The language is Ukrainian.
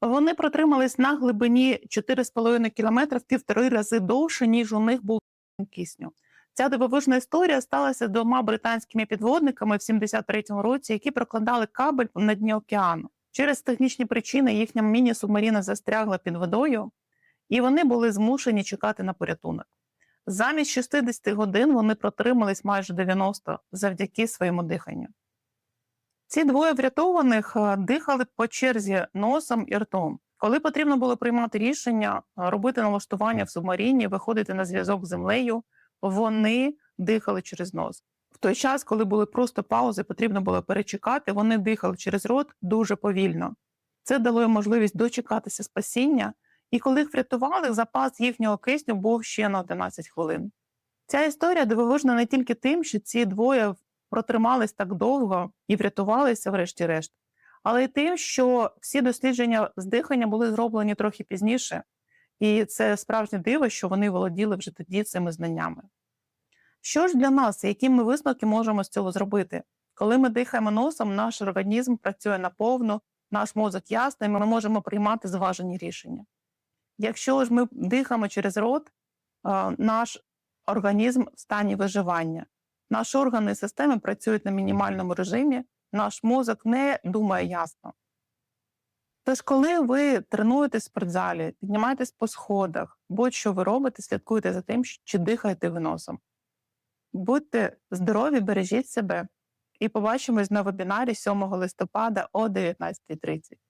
Вони протримались на глибині 4,5 км в півтори рази довше, ніж у них був кисню. Ця дивовижна історія сталася двома британськими підводниками в 73-му році, які прокладали кабель на дні океану. Через технічні причини їхня міні-субмаріна застрягла під водою, і вони були змушені чекати на порятунок. Замість 60 годин вони протримались майже 90 завдяки своєму диханню. Ці двоє врятованих е, дихали по черзі носом і ртом. Коли потрібно було приймати рішення, е, робити налаштування в субмаріні, виходити на зв'язок з землею, вони дихали через нос. В той час, коли були просто паузи, потрібно було перечекати, вони дихали через рот дуже повільно. Це дало їм можливість дочекатися спасіння, і коли їх врятували, запас їхнього кисню був ще на 11 хвилин. Ця історія дивовижна не тільки тим, що ці двоє протримались так довго і врятувалися, врешті-решт, але й тим, що всі дослідження з дихання були зроблені трохи пізніше, і це справжнє диво, що вони володіли вже тоді цими знаннями. Що ж для нас, які ми висновки можемо з цього зробити? Коли ми дихаємо носом, наш організм працює наповну, наш мозок ясний, ми можемо приймати зважені рішення. Якщо ж ми дихаємо через рот, наш організм в стані виживання. Наші органи і системи працюють на мінімальному режимі, наш мозок не думає ясно. Тож, коли ви тренуєтесь в спортзалі, піднімаєтесь по сходах, будь-що ви робите, слідкуйте за тим, чи дихаєте ви носом. Будьте здорові, бережіть себе і побачимось на вебінарі 7 листопада о 19.30.